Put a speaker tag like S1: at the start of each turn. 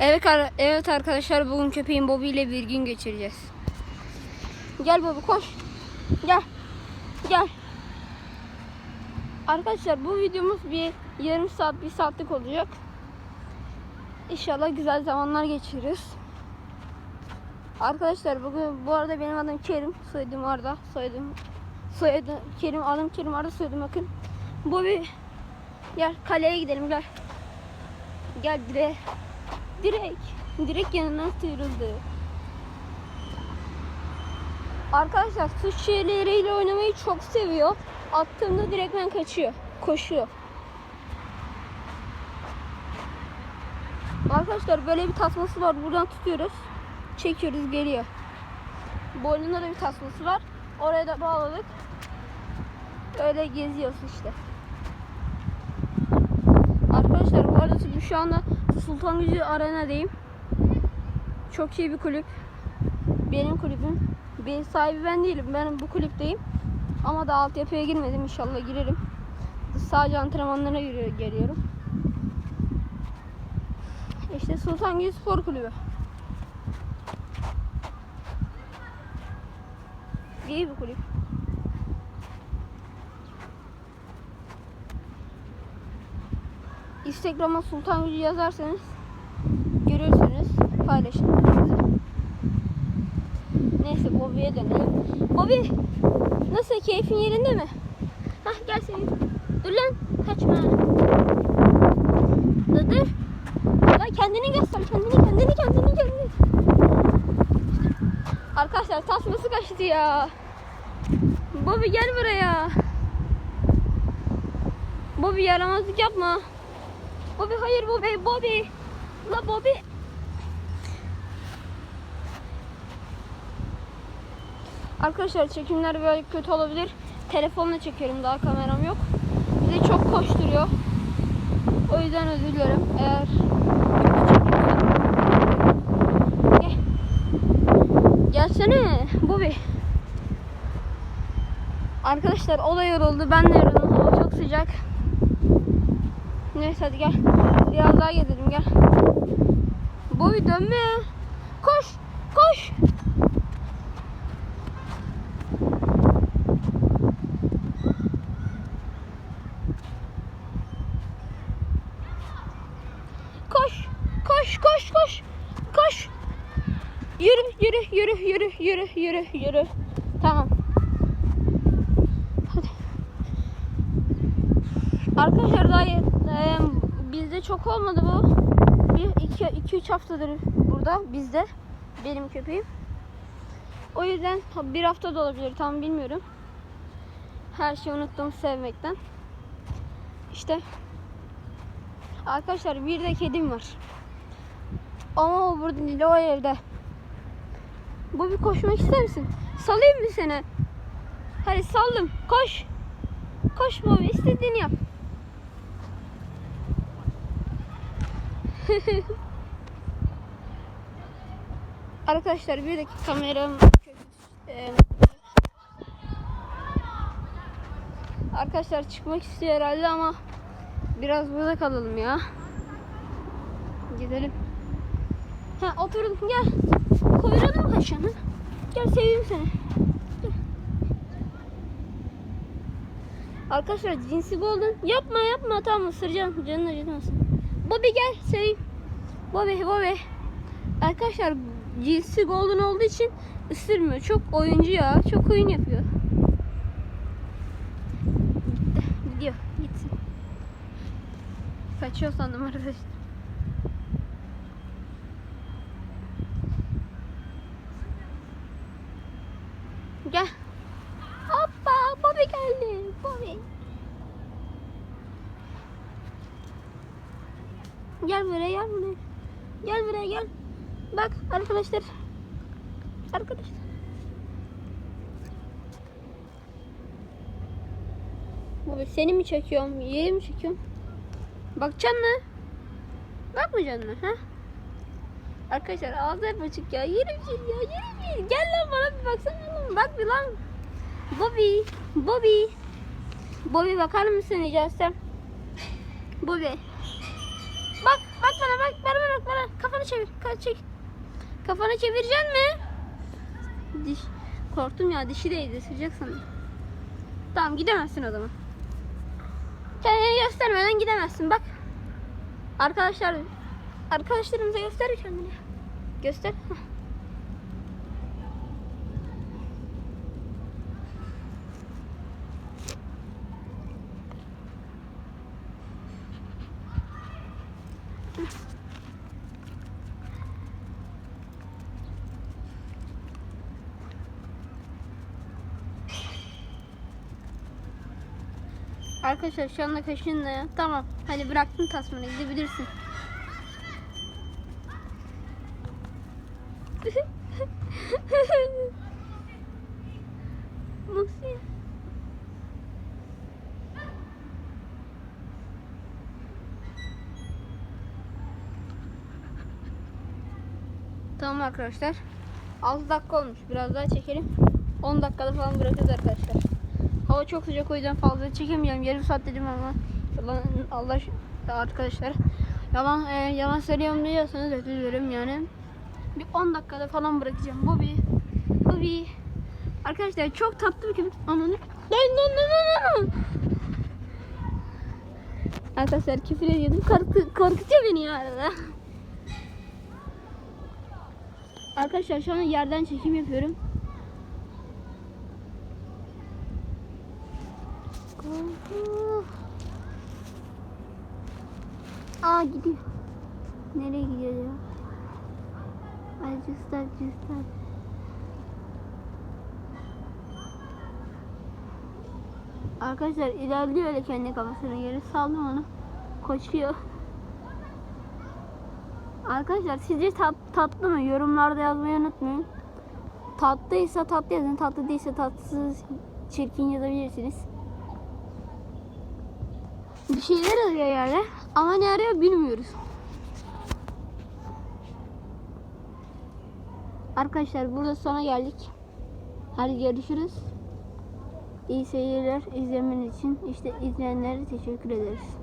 S1: Evet, evet arkadaşlar bugün köpeğin Bobby ile bir gün geçireceğiz. Gel Bobby koş. Gel. Gel. Arkadaşlar bu videomuz bir yarım saat bir saatlik olacak. İnşallah güzel zamanlar geçiririz. Arkadaşlar bugün bu arada benim adım Kerim, soyadım Arda, soyadım soyadım Kerim, adım Kerim Arda, soyadım bakın. Bobby gel kaleye gidelim gel. Gel direkt. Direkt. Direkt yanından sıyrıldı. Arkadaşlar su şişeleriyle oynamayı çok seviyor. Attığımda direktmen kaçıyor. Koşuyor. Arkadaşlar böyle bir tasması var. Buradan tutuyoruz. Çekiyoruz geliyor. Boynunda da bir tasması var. Oraya da bağladık. Öyle geziyoruz işte. Arkadaşlar bu arada şu anda Sultan Gücü Arena'dayım. Çok iyi bir kulüp. Benim kulübüm. Bir sahibi ben değilim. Ben bu kulüpteyim. Ama daha altyapıya girmedim. İnşallah girerim. Sadece antrenmanlara geliyorum. İşte Sultan Gücü Spor Kulübü. İyi bir kulüp. Instagram'a Sultan Gücü yazarsanız görürsünüz. Paylaşın. Neyse Bobby'ye dönelim. Bobby nasıl keyfin yerinde mi? Hah gel senin. Dur lan kaçma. Dur dur. Lan kendini göster kendini kendini kendini kendini. Arkadaşlar tasması kaçtı ya. Bobby gel buraya. Bobby yaramazlık yapma. Bobby hayır Bobby Bobby. La Bobby. Arkadaşlar çekimler böyle kötü olabilir. Telefonla çekiyorum daha kameram yok. Bir çok koşturuyor. O yüzden özür dilerim. Eğer Gel. Gelsene Bobby. Arkadaşlar o da yoruldu. Ben de yoruldum. Çok sıcak. Neyse hadi gel. Biraz daha gezelim gel. Bobby dönme. Koş. Koş. Koş. Koş koş koş. Koş. Yürü yürü yürü yürü yürü yürü yürü. Tamam. Hadi. Arkadaşlar daha e, bizde çok olmadı bu. Bir iki iki üç haftadır burada bizde benim köpeğim. O yüzden bir hafta da olabilir tam bilmiyorum. Her şeyi unuttum sevmekten. İşte Arkadaşlar bir de kedim var. Ama o burada değil o evde. Bu bir koşmak ister misin? Salayım mı seni? Hadi saldım. Koş. Koş baba istediğini yap. Arkadaşlar bir dakika kameram. Ee, Arkadaşlar çıkmak istiyor herhalde ama biraz burada kalalım ya. Gidelim. Ha oturdum gel. Kaşıyorsun? ha? Gel seveyim seni. Arkadaşlar cinsi golden. Yapma yapma tamam ısıracağım. Canın acıtmasın. Bobby gel seveyim. Bobby Bobby. Arkadaşlar cinsi golden olduğu için ısırmıyor. Çok oyuncu ya. Çok oyun yapıyor. Gidiyor. Gitsin. Kaçıyor sandım arkadaşlar. Gel. Hoppa Bobby geldi. Bobby. Gel buraya gel buraya. Gel buraya gel. Bak arkadaşlar. Arkadaşlar. Bobby seni mi çekiyorum? Yeri mi çekiyorum? Bakacaksın mı? Bakmayacaksın mı? Ha? Arkadaşlar ağzı hep açık ya. Yeri bir şey ya. Yeri bir şey. Gel lan bana bir baksana oğlum. Bak bir lan. Bobby. Bobby. Bobby bakar mısın rica etsem? Bobby. Bak. Bana bak bana bak bana. Kafanı çevir. Ka- çek. Kafanı çevireceksin mi? Diş. Korktum ya dişi değdi. Sıcak sandım. Tamam gidemezsin o zaman. Kendini göstermeden gidemezsin bak. Arkadaşlar arkadaşlarımıza göster kendini. Göster. Hah. Arkadaşlar şu anda kaşınla tamam. Hadi bıraktım tasmanı gidebilirsin. Nasıl ya? Tamam arkadaşlar. 6 dakika olmuş. Biraz daha çekelim. 10 dakikada falan bırakırız arkadaşlar. Hava çok sıcak o yüzden fazla çekemeyeceğim. Yarım saat dedim ama yalan, Allah arkadaşlar. Yalan e, yalan söylüyorum diyorsanız özür dilerim yani. Bir 10 dakikada falan bırakacağım. Bu bir bu bir Arkadaşlar çok tatlı bir köpek. Ananı. Lan lan lan lan. Arkadaşlar küfür ediyordum. Korku, korkutuyor beni ya arada. Arkadaşlar şu an yerden çekim yapıyorum. Korku. Aa gidiyor. Nereye gidiyor ya? Ay cüstar cüstar. Arkadaşlar ilerliyor öyle kendi kafasına göre. Saldım onu. Koşuyor. Arkadaşlar sizce tat, tatlı mı? Yorumlarda yazmayı unutmayın. Tatlıysa tatlı yazın. Tatlı değilse tatsız, çirkin yazabilirsiniz. Bir şeyler arıyor yani. Ama ne arıyor bilmiyoruz. Arkadaşlar burada sona geldik. Hadi görüşürüz. İyi seyirler izlemeniz için. İşte izleyenlere teşekkür ederiz.